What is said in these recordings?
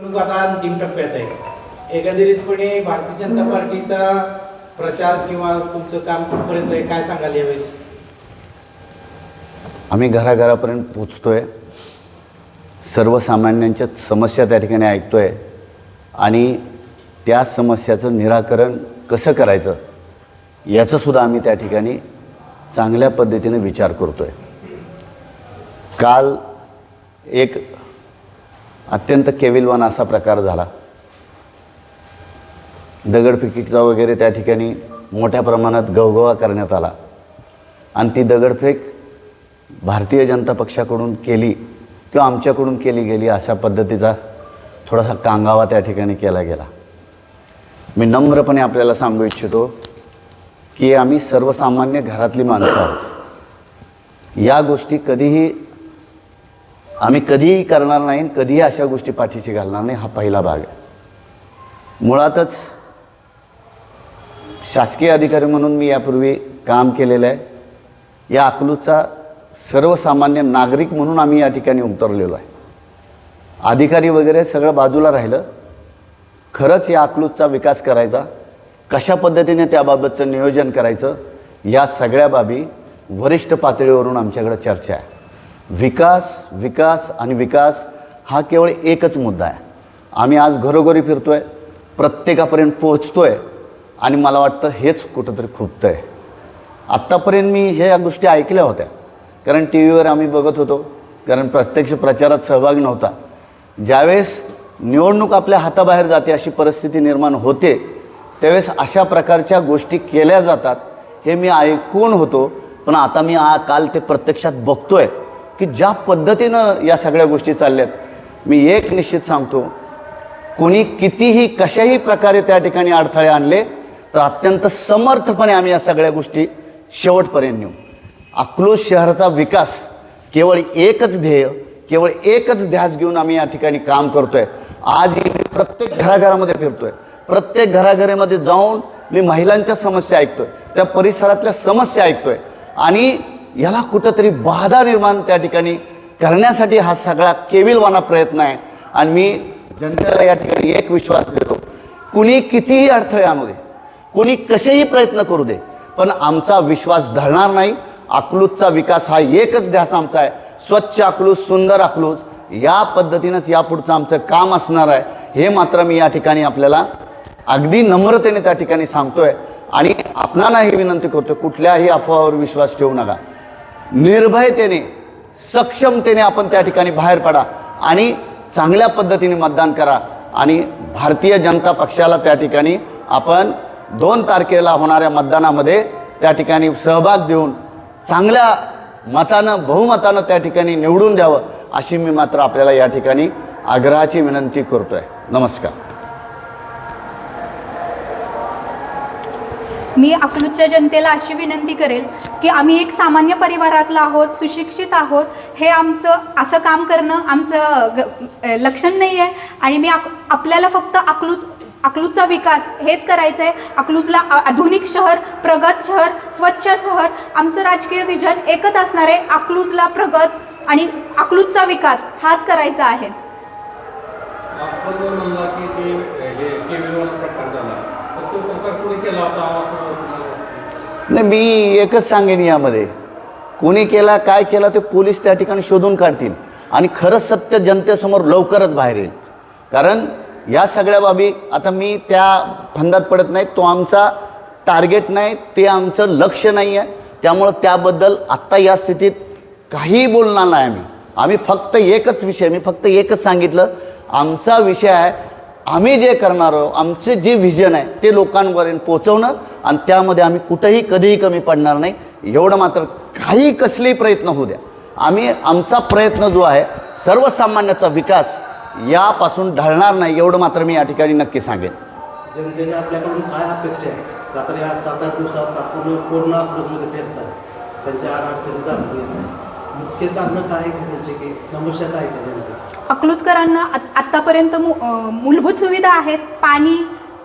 निवडणूक आता अंतिम टप्प्यात आहे. एकंदरीतपणे भारतीय जनता पार्टीचा प्रचार किंवा तुमचं काम कुठपर्यंत आहे काय सांगाल यावेळेस? आम्ही घराघरापर्यंत पोचतोय. सर्वसामान्यांच्या समस्या त्या ठिकाणी ऐकतोय. आणि त्या समस्याचं निराकरण कसं करायचं याचंसुद्धा आम्ही त्या ठिकाणी चांगल्या पद्धतीने विचार करतोय. काल एक अत्यंत केविलवान असा प्रकार झाला. दगडफेकीचा वगैरे त्या ठिकाणी मोठ्या प्रमाणात गवगवा करण्यात आला. आणि ती दगडफेक भारतीय जनता पक्षाकडून केली किंवा आमच्याकडून केली गेली अशा पद्धतीचा थोडासा कांगावा त्या ठिकाणी केला गेला. मी नम्रपणे आपल्याला सांगू इच्छितो की आम्ही सर्वसामान्य घरातली माणसं आहोत. या गोष्टी कधीही आम्ही कधीही करणार नाही कधीही अशा गोष्टी पाठीशी घालणार नाही हा पहिला भाग आहे. मुळातच शासकीय अधिकारी म्हणून मी यापूर्वी काम केलेलं आहे. या अकलूजचा सर्वसामान्य नागरिक म्हणून आम्ही या ठिकाणी उतरलेलो आहे. अधिकारी वगैरे सगळं बाजूला राहिलं. खरंच या अकलूजचा विकास करायचा. कशा पद्धतीने त्याबाबतचं नियोजन करायचं या सगळ्या बाबी वरिष्ठ पातळीवरून आमच्याकडे चर्चा आहे. विकास विकास आणि विकास हा केवळ एकच मुद्दा आहे. आम्ही आज घरोघरी फिरतो आहे प्रत्येकापर्यंत पोहोचतो आहे आणि मला वाटतं हेच कुठंतरी खुपतं आहे. आत्तापर्यंत मी ह्या गोष्टी ऐकल्या होत्या कारण टी व्हीवर आम्ही बघत होतो कारण प्रत्यक्ष प्रचारात सहभागी नव्हता. ज्यावेळेस निवडणूक आपल्या हाताबाहेर जाते अशी परिस्थिती निर्माण होते त्यावेळेस अशा प्रकारच्या गोष्टी केल्या जातात हे मी ऐकून होतो पण आता मी आ काल ते प्रत्यक्षात बघतो आहे की ज्या पद्धतीनं या सगळ्या गोष्टी चालल्यात मी एक निश्चित सांगतो कोणी कितीही कशाही प्रकारे त्या ठिकाणी अडथळे आणले तर अत्यंत समर्थपणे आम्ही या सगळ्या गोष्टी शेवटपर्यंत नेऊ. अकलोज शहराचा विकास केवळ एकच ध्येय केवळ एकच ध्यास घेऊन आम्ही या ठिकाणी काम करतोय. आज मी प्रत्येक घराघरामध्ये फिरतोय. प्रत्येक घराघरामध्ये जाऊन मी महिलांच्या समस्या ऐकतोय त्या परिसरातल्या समस्या ऐकतोय. आणि याला कुठंतरी बाधा निर्माण त्या ठिकाणी करण्यासाठी हा सगळा केविलवाना प्रयत्न आहे. आणि मी जनतेला या ठिकाणी एक विश्वास देतो. कुणी कितीही अडथळे आणू दे कुणी कसेही प्रयत्न करू दे पण आमचा विश्वास ढळणार नाही. अकलूजचा विकास हा एकच ध्यास आमचा आहे. स्वच्छ अकलूज सुंदर अकलूज या पद्धतीनंच यापुढचं आमचं काम असणार आहे. हे मात्र मी या ठिकाणी आपल्याला अगदी नम्रतेने त्या ठिकाणी सांगतोय. आणि आपणालाही विनंती करतोय कुठल्याही अफवावर विश्वास ठेवू नका. निर्भयतेने सक्षमतेने आपण त्या ठिकाणी बाहेर पडा आणि चांगल्या पद्धतीने मतदान करा. आणि भारतीय जनता पक्षाला त्या ठिकाणी आपण दोन तारखेला होणाऱ्या मतदानामध्ये त्या ठिकाणी सहभाग देऊन चांगल्या मतानं बहुमतानं त्या ठिकाणी निवडून द्यावं अशी मी मात्र आपल्याला या ठिकाणी आग्रहाची विनंती करतोय. नमस्कार. मी अकलूजच्या जनतेला अशी विनंती करेल की आम्ही एक सामान्य परिवारातला आहोत सुशिक्षित आहोत. हे आमचं असं काम करणं आमचं ग- लक्षण नाही आहे आणि मी अक आपल्याला फक्त अकलूज अकलूजचा विकास हेच करायचं आहे अकलूजला आधुनिक शहर प्रगत शहर स्वच्छ शहर आमचं राजकीय विजन एकच असणार आहे. अकलूजला प्रगत आणि अकलूजचा विकास हाच करायचा आहे. की ते प्रकार झाला. तो केला असा असं तुम्हाला वाटतं? नाही मी एकच सांगेन यामध्ये. कोणी केला काय केला ते पोलीस त्या ठिकाणी शोधून काढतील. आणि खरं सत्य जनतेसमोर लवकरच बाहेर येईल. कारण या सगळ्या बाबी आता मी त्या फंदात पडत नाही तो आमचा टार्गेट नाही ते आमचं लक्ष नाही आहे. त्यामुळं त्याबद्दल आत्ता या स्थितीत काहीही बोलणार नाही आम्ही. आम्ही फक्त एकच विषय मी फक्त एकच सांगितलं. आमचा विषय आहे आम्ही जे करणार आहोत आमचे जे व्हिजन आहे ते लोकांपर्यंत पोचवणं आणि त्यामध्ये आम्ही कुठंही कधीही कमी पडणार नाही. एवढं मात्र काही कसलेही प्रयत्न होऊ द्या. आम्ही आमचा प्रयत्न जो आहे सर्वसामान्याचा विकास यापासून ढळणार नाही एवढं मात्र मी या ठिकाणी नक्की सांगेन. जनतेच्या आपल्याकडून काय अपेक्षा आहे? या सात आठ दिवसात आपण पूर्ण त्यांच्या आहे की त्यांचे समस्या काय अकलूजकरांना आत- आत्तापर्यंत मू अं, मूलभूत सुविधा आहेत. पाणी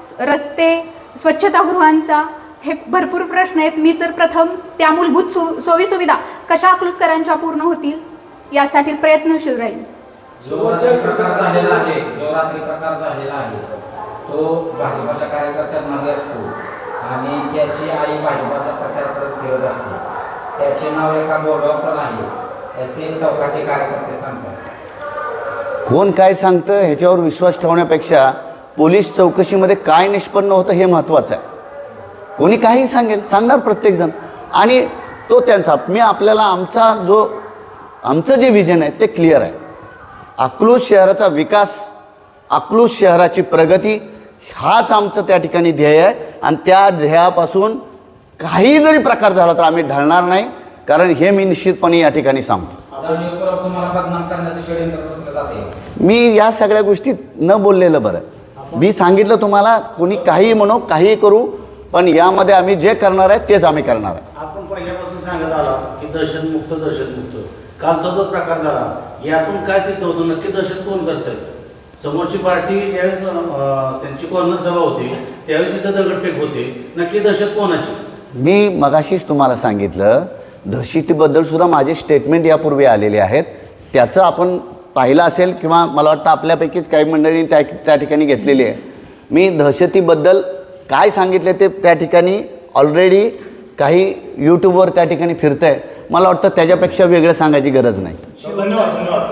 स- रस्ते स्वच्छतागृहांचा हे भरपूर प्रश्न आहेत. मी तर प्रथम त्या मूलभूत सु सोयीसुविधा कशा अकलूजकरांच्या पूर्ण होतील यासाठी प्रयत्नशील राहील जो रात्री प्रकार झालेला आहे जो रात्री प्रकार झालेला आहे तो भाजपाच्या कार्यकर्त्यांमध्ये असतो आणि त्याची आई भाजपाचा प्रचार करत फिरत असते. त्याचे नाव एका बोर्डावर पण आहे. कोण काय सांगतं ह्याच्यावर विश्वास ठेवण्यापेक्षा पोलीस चौकशीमध्ये काय निष्पन्न होतं हे महत्त्वाचं आहे. कोणी काही सांगेल सांगणार प्रत्येकजण. आणि तो त्यांचा मी आपल्याला आमचा जो आमचं जे विजन आहे ते क्लिअर आहे. अकलूज शहराचा विकास अकलूज शहराची प्रगती हाच आमचं त्या ठिकाणी ध्येय आहे. आणि त्या ध्येयापासून काही जरी प्रकार झाला तर आम्ही ढळणार नाही. कारण हे मी निश्चितपणे या ठिकाणी सांगतो. जाणीवपूर्वक तुम्हाला बदनाम करण्याचं षडयंत्र रचलं जाते. मी या सगळ्या गोष्टी न बोललेलं बरं. मी सांगितलं तुम्हाला कोणी काही म्हणू काही करू पण यामध्ये आम्ही जे करणार आहे तेच आम्ही करणार आहे. आपण पहिल्यापासून सांगत आला की दहशतमुक्त दहशतमुक्त. कालचा जो प्रकार झाला यातून काय सिद्ध होतं? नक्की दहशत कोण करतंय? समोरची पार्टी ज्यावेळेस त्यांची कॉर्नर सभा होती त्यावेळी तिथं दगडफेक होते. नक्की दहशत कोणाची? मी मगाशीच तुम्हाला सांगितलं दहशतीबद्दल सुद्धा माझे स्टेटमेंट यापूर्वी आलेले आहेत. त्याचं आपण पाहिलं असेल किंवा मला वाटतं आपल्यापैकीच काही मंडळी त्या त्या ठिकाणी घेतलेली आहे. मी दहशतीबद्दल काय सांगितले ते त्या ठिकाणी ऑलरेडी काही यूट्यूबवर त्या ठिकाणी फिरतंय. मला वाटतं त्याच्यापेक्षा वेगळं सांगायची गरज नाही. धन्यवाद धन्यवाद.